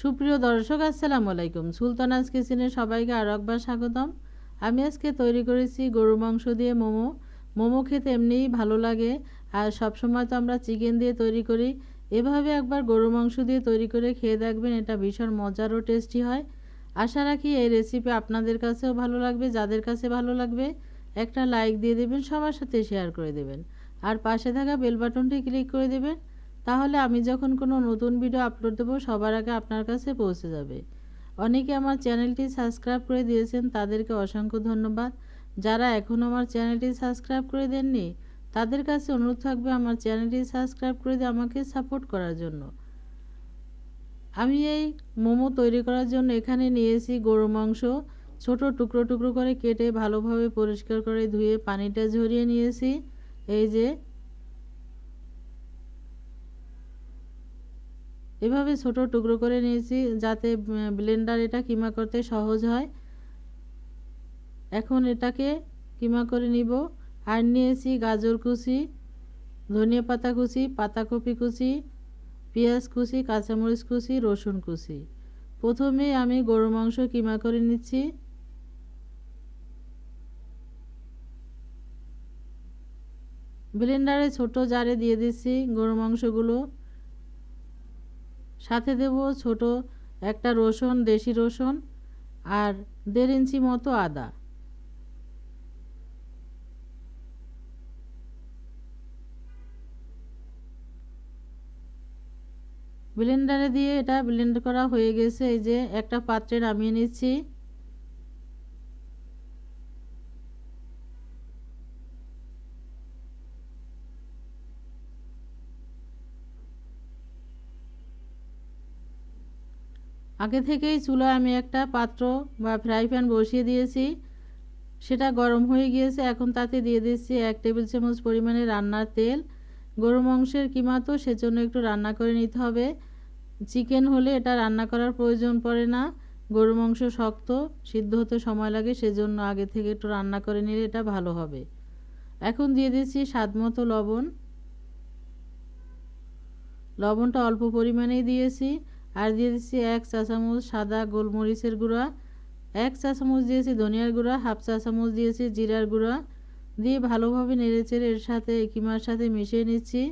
সুপ্রিয় দর্শক, আসসালামু আলাইকুম। সুলতানাজ কিচেনে সবাইকে আরও একবার স্বাগতম। আমি আজকে তৈরি করেছি গরু মাংস দিয়ে মোমো। মোমো খেতে এমনিই ভালো লাগে, আর সব সময় তো আমরা চিকেন দিয়ে তৈরি করি। এভাবে একবার গরু মাংস দিয়ে তৈরি করে খেয়ে দেখবেন, এটা ভীষণ মজার ও টেস্টি হয়। আশা রাখি এই রেসিপি আপনাদের কাছেও ভালো লাগবে, যাদের কাছে ভালো লাগবে, একটা লাইক দিয়ে দেবেন, সবার সাথে শেয়ার করে দেবেন। আর পাশে থাকা বেল বাটনটি ক্লিক করে দেবেন তাহলে আমি যখন কোনো নতুন ভিডিও আপলোড দেবো, সবার আগে আপনার কাছে পৌঁছে যাবে। অনেকে আমার চ্যানেলটি সাবস্ক্রাইব করে দিয়েছেন, তাদেরকে অসংখ্য ধন্যবাদ। যারা এখনও আমার চ্যানেলটি সাবস্ক্রাইব করে দেননি, তাদের কাছে অনুরোধ থাকবে আমার চ্যানেলটি সাবস্ক্রাইব করে দিয়ে আমাকে সাপোর্ট করার জন্য। আমি এই মোমো তৈরি করার জন্য এখানে নিয়েছি গরু মাংস। ছোট টুকরো টুকরো করে কেটে ভালোভাবে পরিষ্কার করে ধুয়ে পানিটা ঝরিয়ে নিয়েছি। এই যে এভাবে ছোট টুকরো করে নিয়েছি যাতে ব্লেন্ডার এটা কিমা করতে সহজ হয়। এখন এটাকে কিমা করে নিব। আর নিয়েছি গাজর কুচি, ধনিয়া পাতা কুচি, পাতাকপি কুচি, পেঁয়াজ কুচি, কাঁচামরিচ কুচি, রসুন কুচি। প্রথমে আমি গরু মাংস কিমা করে নিচ্ছি। ব্লেন্ডারে ছোট জারে দিয়ে দিচ্ছি গরু মাংসগুলো। সাথে দেব ছোট একটা রসুন, দেশি রসুন আর দেড় ইঞ্চি মতো আদা। ব্লেন্ডারে দিয়ে এটা ব্লেন্ড করা হয়ে গেছে। এই যে একটা পাত্রে নামিয়ে নিচ্ছি। আগে থেকেই চুলায় আমি একটা পাত্র বা ফ্রাই প্যান বসিয়ে দিয়েছি। সেটা গরম হয়ে গিয়েছে, এখন তাতে দিয়ে দিচ্ছি এক টেবিল চামচ পরিমাণে রান্নার তেল। গরু মাংসের কিমা তো, সেজন্য একটু রান্না করে নিতে হবে। চিকেন হলে এটা রান্না করার প্রয়োজন পড়ে না। গরু মাংস শক্ত, সিদ্ধ হতে সময় লাগে, সেজন্য আগে থেকে একটু রান্না করে নিলে এটা ভালো হবে। এখন দিয়ে দিচ্ছি স্বাদ মতো লবণ। লবণটা অল্প পরিমাণেই দিয়েছি। আর দিয়ে দিচ্ছি এক চা চামচ সাদা গোলমরিচের গুঁড়া, এক চা চামচ দিয়েছি ধনিয়ার গুঁড়া, হাফ চা চামচ দিয়েছি জিরার গুঁড়া। দিয়ে ভালোভাবে নেড়েচেড়ে এর সাথে কিমার সাথে মিশিয়ে নিচ্ছি।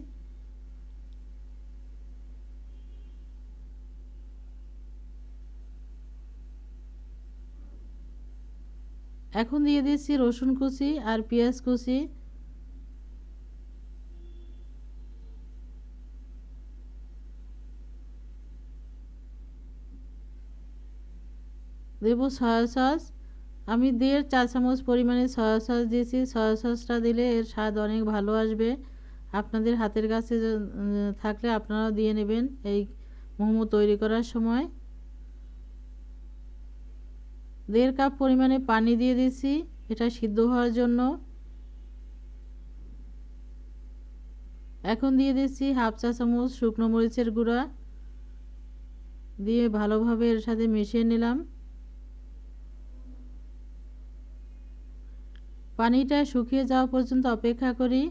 এখন দিয়ে দিচ্ছি রসুন কুচি আর পেঁয়াজ কুচি। দেবো সয়া সস আমি দেড় চা চামচ পরিমাণে সয়া সস দিয়েছি। সয়া সসটা দিলে এর স্বাদ অনেক ভালো আসবে। আপনাদের হাতের কাছে থাকলে আপনারাও দিয়ে নেবেন এই মোমো তৈরি করার সময়। দেড় কাপ পরিমাণে পানি দিয়ে দিয়েছি। এটা সিদ্ধ হওয়ার জন্য। এখন দিয়ে দিচ্ছি হাফ চা চামচ শুকনো মরিচের গুঁড়া। দিয়ে ভালোভাবে এর সাথে মিশিয়ে নিলাম। পানিটা শুকিয়ে যাওয়া পর্যন্ত অপেক্ষা করি।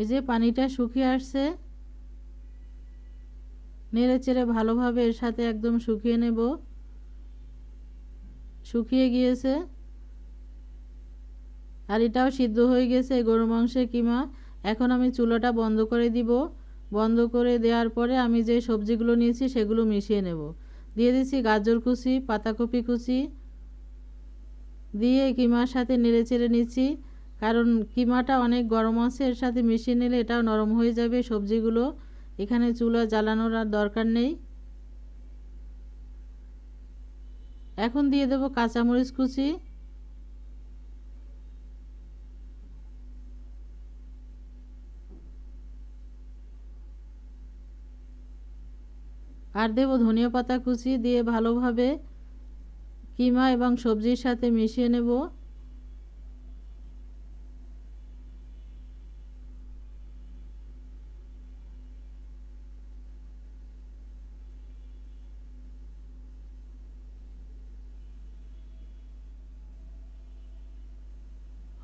এই যে পানিটা শুকিয়ে আসছে, নেড়ে চেড়ে ভালোভাবে এর সাথে একদম শুকিয়ে নেব। শুকিয়ে গিয়েছে। আর এটাও সিদ্ধ হয়ে গেছে গরু মাংসের কিমা। এখন আমি চুলোটা বন্ধ করে দিব। বন্ধ করে দেওয়ার পরে আমি যে সবজিগুলো নিয়েছি সেগুলো মিশিয়ে নেব। দিয়ে দিচ্ছি গাজর কুচি, পাতাকপি কুচি। দিয়ে কিমার সাথে নেড়ে চেড়ে নিচ্ছি, কারণ কিমাটা অনেক গরম আছে, এর সাথে মিশিয়ে নিলে এটাও নরম হয়ে যাবে সবজিগুলো। এখানে চুলা জ্বালানোর আর দরকার নেই। এখন দিয়ে দেবো কাঁচামরিচ কুচি। আর দেব ধনিয়া পাতা কুচি দিয়ে ভালোভাবে কিমা এবং সবজির সাথে মিশিয়ে নেব।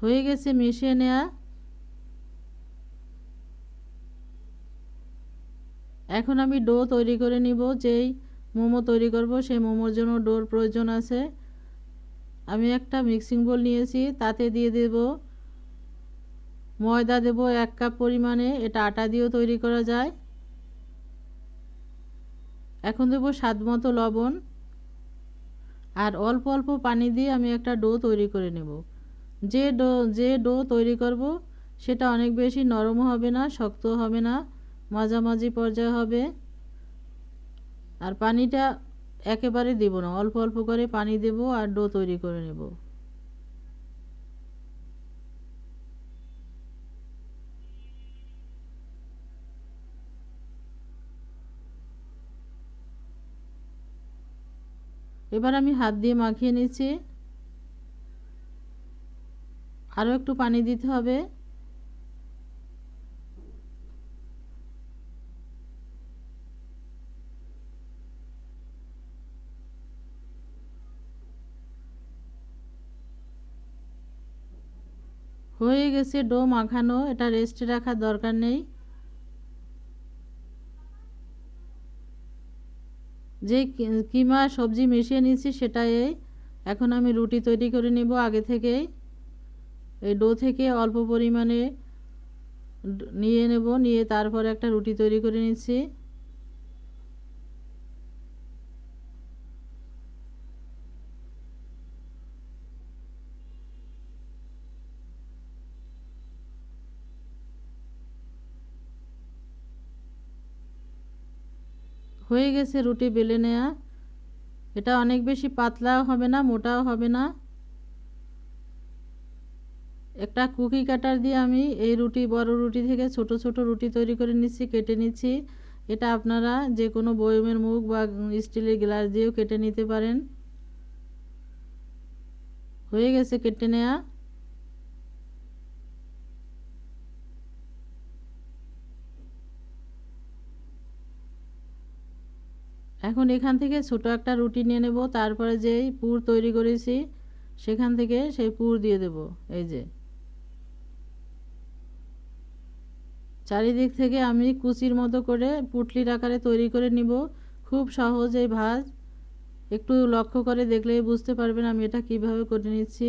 হয়ে গেছে মিশিয়ে নেওয়া এখন আমি ডো তৈরি করে নিব, যেই মোমো তৈরি করব, সেই মোমোর জন্য ডোর প্রয়োজন আছে। আমি একটা মিক্সিং বোল নিয়েছি, তাতে দিয়ে দেব ময়দা, দেব এক কাপ পরিমাণে, এটা আটা দিয়েও তৈরি করা যায়। এখন দেব স্বাদ মতো লবণ, আর অল্প অল্প পানি দিয়ে আমি একটা ডো তৈরি করে নেব। যে ডো যে ডো তৈরি করব, সেটা অনেক বেশি নরম হবে না শক্ত হবে না। মাঝামাঝি পর্যায়ে হবে। আর পানিটা একেবারে দেব না, অল্প অল্প করে পানি দেব আর ডো তৈরি করে নেব। এবার আমি হাত দিয়ে মাখিয়ে নিচ্ছি। আরও একটু পানি দিতে হবে। হয়ে গেছে ডো মাখানো এটা রেস্টে রাখার দরকার নেই। যে কিমা সবজি মিশিয়ে নিয়েছি সেটাই, এখন আমি রুটি তৈরি করে নিব আগে থেকেই এই ডো থেকে অল্প পরিমাণে নিয়ে নেব, নিয়ে তারপর একটা রুটি তৈরি করে নিচ্ছি। হয়ে গেছে রুটি বেলে নেওয়া এটা অনেক বেশি পাতলাও হবে না, মোটাও হবে না। একটা কুকি কাটার দিয়ে আমি এই রুটি, বড় রুটি থেকে ছোট ছোট রুটি তৈরি করে নিচ্ছি, কেটে নিচ্ছি। এটা আপনারা যে কোনো বয়মের মুখ বা স্টিলের গ্লাস দিয়েও কেটে নিতে পারেন। হয়ে গেছে কেটে নেওয়া এখন এখান থেকে ছোট একটা রুটি নিয়ে নেব, তারপরে যেই পুর তৈরি করেছি সেখান থেকে সেই পুর দিয়ে দেব, এই যে। চারিদিক থেকে আমি কুচির মতো করে পুটলির আকারে তৈরি করে নিব, খুব সহজ এই ভাজ। একটু লক্ষ্য করে দেখলেই বুঝতে পারবেন আমি এটা কীভাবে করে নিচ্ছি।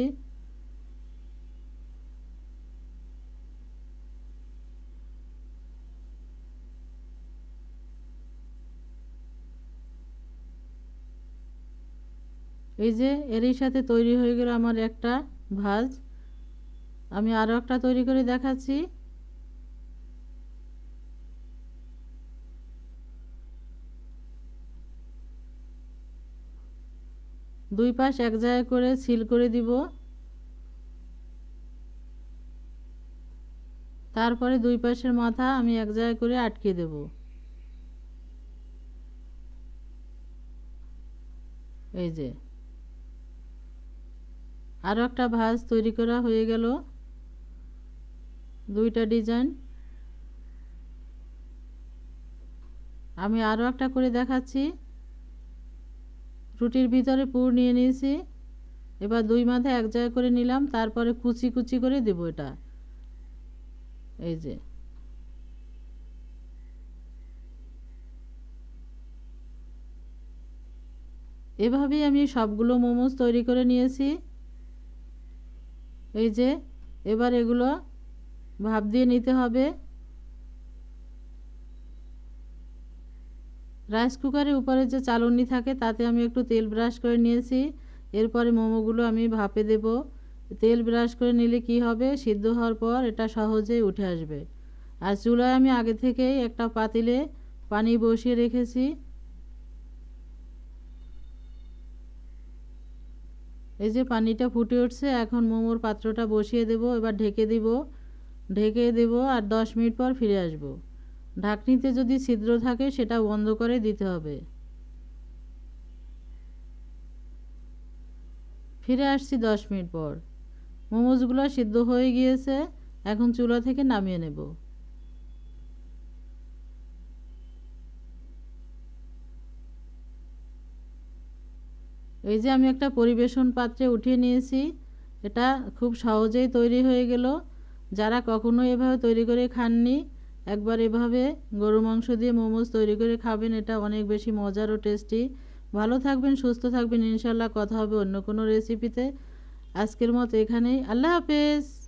এই যে এরই সাথে তৈরি হয়ে গেল আমার একটা ভাজ। আমি আরও একটা তৈরি করে দেখাচ্ছি। দুই পাশ এক জায়গায় করে সিল করে দিব। তারপরে দুই পাশের মাথা আমি এক জায়গায় করে আটকে দেব। এই যে। আরও একটা ভাঁজ তৈরি করা হয়ে গেল। দুইটা ডিজাইন। আমি আরও একটা করে দেখাচ্ছি। রুটির ভিতরে পুর নিয়ে নিয়েছি। এবার দুই মাথায় এক জায়গায় করে নিলাম, তারপরে কুচি কুচি করে দেব এটা। এই যে। এভাবেই আমি সবগুলো মোমোজ তৈরি করে নিয়েছি। এই যে, এবার এগুলো ভাপ দিয়ে নিতে হবে। রাইস কুকারের উপরে যে চালনি থাকে, তাতে আমি একটু তেল ব্রাশ করে নিয়েছি। এরপরে মোমোগুলো আমি ভাপে দেব। তেল ব্রাশ করে নিলে কি হবে? সিদ্ধ হওয়ার পর এটা সহজেই উঠে আসবে। আর চুলায় আমি আগে থেকেই একটা পাতিলে পানি বসিয়ে রেখেছি। এই যে পানিটা ফুটে উঠছে, এখন মোমোর পাত্রটা বসিয়ে দেব, এবার ঢেকে দিব। ঢেকে দেব আর দশ মিনিট পর ফিরে আসব। ঢাকনিতে যদি ছিদ্র থাকে, সেটা বন্ধ করে দিতে হবে। ফিরে আসছি দশ মিনিট পর। মোমোজগুলো সিদ্ধ হয়ে গিয়েছে, এখন চুলা থেকে নামিয়ে নেব। এই যে আমি একটা পরিবেশন পাত্রে উঠিয়ে নিয়েছি, এটা খুব সহজেই তৈরি হয়ে গেল। যারা কখনো এভাবে তৈরি করে খাননি, একবার এভাবে গরু মাংস দিয়ে মোমোজ তৈরি করে খাবেন, এটা অনেক বেশি মজার ও টেস্টি। ভালো থাকবেন, সুস্থ থাকবেন ইনশাল্লাহ কথা হবে অন্য কোনো রেসিপিতে আজকের মতো এখানেই, আল্লাহ হাফেজ।